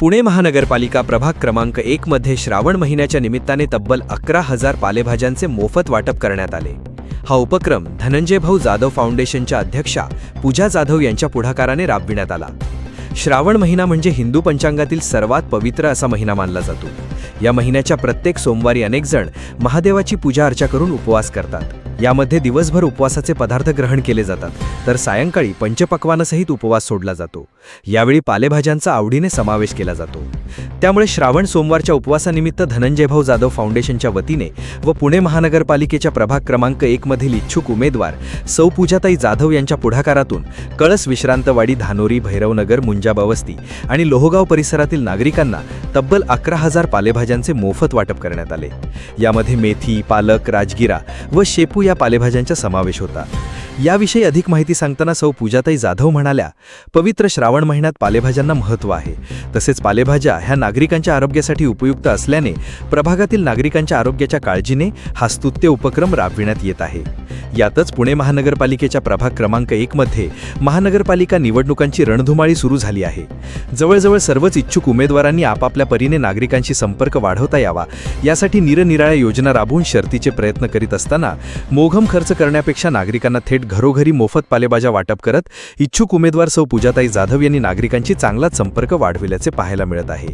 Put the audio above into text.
पुणे महानगरपालिका प्रभाग क्रमांक एकमध्ये श्रावण महिन्याच्या निमित्ताने तब्बल अकरा हजार पालेभाज्यांचे मोफत वाटप करण्यात आले. हा उपक्रम धनंजय भाऊ जाधव फाउंडेशनच्या अध्यक्षा पूजा जाधव यांच्या पुढाकाराने राबविण्यात आला. श्रावण महिना म्हणजे हिंदू पंचांगातील सर्वात पवित्र असा महिना मानला जातो. या महिन्याच्या प्रत्येक सोमवारी अनेकजण महादेवाची पूजा अर्चा करून उपवास करतात. यामध्ये दिवसभर उपवासाचे पदार्थ ग्रहण केले जातात. तर सायंकाळी पंचपक्वानसहित उपवास सोडला जातो. यावेळी पालेभाज्यांचा आवडीने समावेश केला जातो. त्यामुळे श्रावण सोमवारच्या उपवासानिमित्त धनंजय भाऊ जाधव फाउंडेशनच्या वतीने व पुणे महानगरपालिकेच्या प्रभाग क्रमांक एकमधील इच्छुक उमेदवार सौ पूजाताई जाधव यांच्या पुढाकारातून कळस विश्रांतवाडी धानोरी भैरवनगर मुंजाबावस्ती आणि लोहगाव परिसरातील नागरिकांना तब्बल अकरा हजार पालेभाज्यांचे मोफत वाटप करण्यात आले. यामध्ये मेथी पालक राजगिरा व शेपू या पालेभाज्यांचा समावेश होता. याविषयी अधिक माहिती सांगताना सौ पूजाताई जाधव म्हणाल्या पवित्र श्रावण महिन्यात पालेभाज्यांना महत्त्व आहे. तसेच पालेभाज्या ह्या नागरिकांच्या आरोग्यासाठी उपयुक्त असल्याने प्रभागातील नागरिकांच्या आरोग्याच्या काळजीने हा स्तुत्य उपक्रम राबविण्यात येत आहे. यातच पुणे महानगरपालिकेच्या प्रभाग क्रमांक एकमध्ये महानगरपालिका निवडणुकांची रणधुमाळी सुरू झाली आहे. जवळजवळ सर्वच इच्छुक उमेदवारांनी आपापल्या परीने नागरिकांशी संपर्क वाढवता यावा यासाठी निरनिराळ्या योजना राबवून शर्तीचे प्रयत्न करीत असताना मोघम खर्च करण्यापेक्षा नागरिकांना थेट घरोघरी मोफत पालेभाज्या वाटप करत इच्छुक उमेदवार सौ. पूजाताई जाधव यांनी नागरिकांची चांगलाच संपर्क वाढविल्याचे पाहायला मिळत आहे.